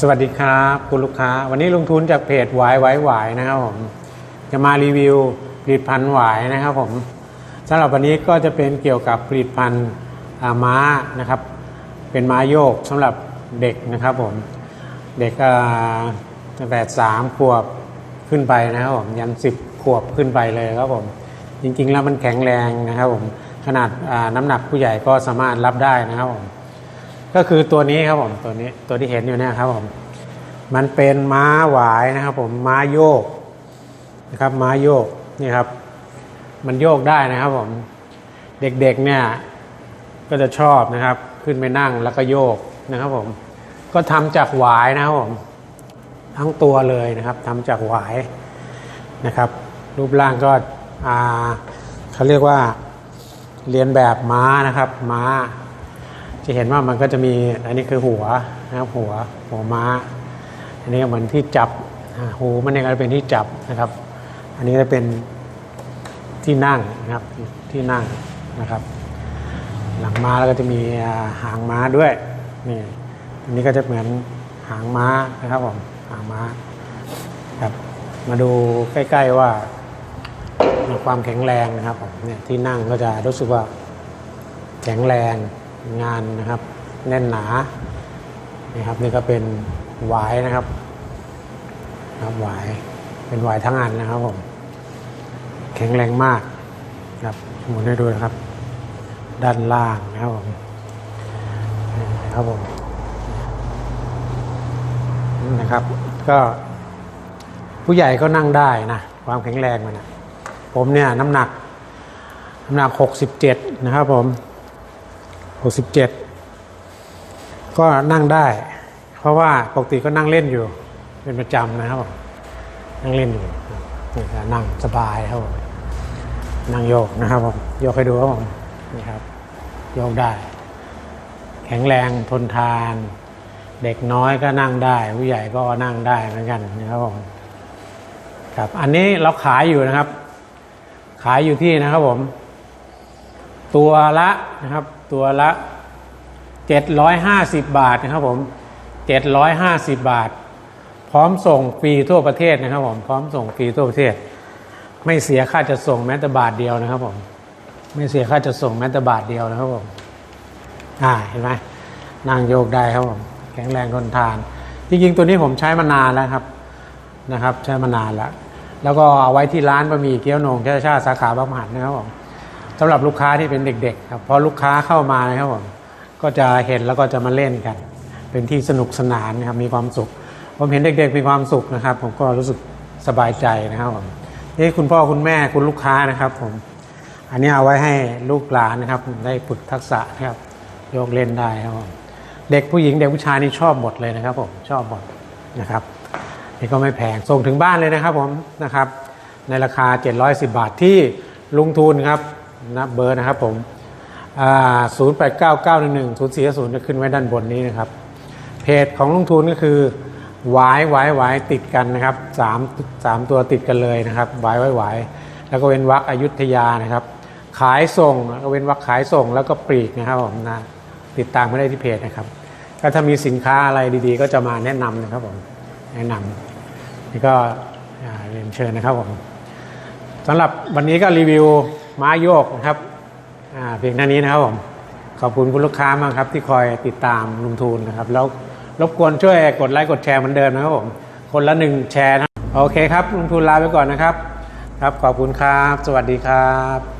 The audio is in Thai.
สวัสดีครับคุณลูกค้า วันนี้ลงทุนจากเพจหวายหวายหวายนะครับผมจะมารีวิวผลิตภัณฑ์หวายนะครับผมสำหรับวันนี้ก็จะเป็นเกี่ยวกับผลิตภัณฑ์ม้านะครับ เป็นม้าโยกสำหรับเด็กนะครับผมเด็กตั้งแต่สามขวบขึ้นไปนะครับผมยันสิบขวบขึ้นไปเลยครับผมจริงๆแล้วมันแข็งแรงนะครับผมขนาดน้ำหนักผู้ใหญ่ก็สามารถรับได้นะครับผม ก็คือตัวนี้ครับผมตัวนี้ตัวที่เห็นอยู่เนี่ยครับผมมันเป็นม้าหวายนะครับผมม้าโยกนะครับม้าโยกนี่ครับ มันโยกได้นะครับผมเด็กๆเนี่ยก็จะชอบนะครับ ขึ้นไปนั่งแล้วก็โยกนะครับผมก็ทำจากหวายนะครับผมทั้งตัวเลยนะครับทำจากหวายนะครับ รูปร่างก็อ่าเขาเรียกว่าเรียนแบบม้านะครับม้า จะเห็นว่ามันก็จะมีอันนี้คือหัวนะครับหัวหัวม้า อันนี้เหมือนที่จับหูมันเองก็เป็นที่จับนะครับ อันนี้จะเป็นที่นั่งนะครับที่นั่งนะครับ หลังม้าแล้วก็จะมีหางม้าด้วยนี่อันนี้ก็จะเหมือนหางม้านะครับผมหางม้าครับมาดูใกล้ ๆว่าความแข็งแรงนะครับผมเนี่ยที่นั่งก็จะรู้สึกว่าแข็งแรง งานนะครับ แน่นหนานี่ครับนี่ก็เป็นหวายนะครับครับหวายเป็นหวายทั้งอันนะครับผมแข็งแรงมากครับหมุนให้ดูนะครับ ด้านล่างนะครับผมนี่ครับผมนี่นะครับ ก็ผู้ใหญ่ก็นั่งได้นะความแข็งแรงมันนะผมเนี่ยน้ำหนักน้ำหนัก 67 นะครับผม 67 ก็นั่งได้ เพราะว่าปกติก็นั่งเล่นอยู่ เป็นประจำนะครับนั่งเล่นอยู่นี่ก็นั่งสบายครับผมนั่งโยกนะครับผมโยกให้ดูครับผมนี่ครับโยกได้ แข็งแรงทนทาน เด็กน้อยก็นั่งได้ผู้ใหญ่ก็นั่งได้เหมือนกันนะครับผมครับอันนี้เราขายอยู่นะครับ ขายอยู่ที่นะครับผม ตัวละนะครับ ตัวละ 750 บาทนะครับผม 750 บาท พร้อมส่งฟรีทั่วประเทศนะครับผม พร้อมส่งฟรีทั่วประเทศ ไม่เสียค่าจะส่งแม้แต่บาทเดียวนะครับผม ไม่เสียค่าจะส่งแม้แต่บาทเดียวนะครับผม อ่า เห็นไหมนั่งโยกได้ครับผม แข็งแรงทนทาน จริงๆ ตัวนี้ผมใช้มานานแล้วครับ นะครับ ใช้มานานแล้ว แล้วก็เอาไว้ที่ร้านบะหมี่เกี๊ยวโหนงชาชาสาขาบางมหันนะครับผม สำหรับลูกค้าที่เป็นเด็ก ๆ ครับพอลูกค้าเข้ามานะครับผมก็จะเห็นแล้วก็จะมาเล่นกัน เป็นที่สนุกสนานนะครับมีความสุข ผมเห็นเด็ก ๆ มีความสุขนะครับ ผมก็รู้สึกสบายใจนะครับผมนี่คุณพ่อคุณแม่คุณลูกค้านะครับ ผม อันนี้เอาไว้ให้ลูกหลานนะครับ ได้ฝึกทักษะนะครับโยกเล่นได้ครับผมเด็กผู้หญิงเด็กผู้ชายนี่ชอบหมดเลยนะครับ ผมชอบหมดนะครับนี่ก็ไม่แพงส่งถึงบ้านเลยนะครับผมนะครับ ในราคา 710 บาทที่ลุงทุนครับ นะเบอร์นะครับผมศูนย์แปดเก้าเก้าหนึ่งหนึ่งศูนย์สี่ศูนย์จะขึ้นไว้ด้านบนนี้นะครับ เพจของลงทุนก็คือหวายวายวายติดกันนะครับสามสามตัวติดกันเลยนะครับหวายวายวายแล้วก็เว้นวักอยุธยานะครับ ขายส่งแล้วก็เว้นวักขายส่งแล้วก็ปลีกนะครับผมนะติดตามไม่ได้ที่เพจนะครับก็ถ้ามีสินค้าอะไรดีๆ ก็จะมาแนะนำนะครับผมแนะนำนี่ก็เรียนเชิญนะครับผมสำหรับวันนี้ก็รีวิว ม้าโยกนะครับอ่าเพียงเท่านี้นะครับผมขอบคุณคุณลูกค้ามากครับที่คอยติดตามลุงทูลนะครับ แล้วรบกวนช่วยกดไลค์กดแชร์เหมือนเดิมนะครับผมคนละหนึ่งแชร์นะโอเคครับลุงทูลลาไปก่อนนะครับ ครับขอบคุณครับ สวัสดีครับ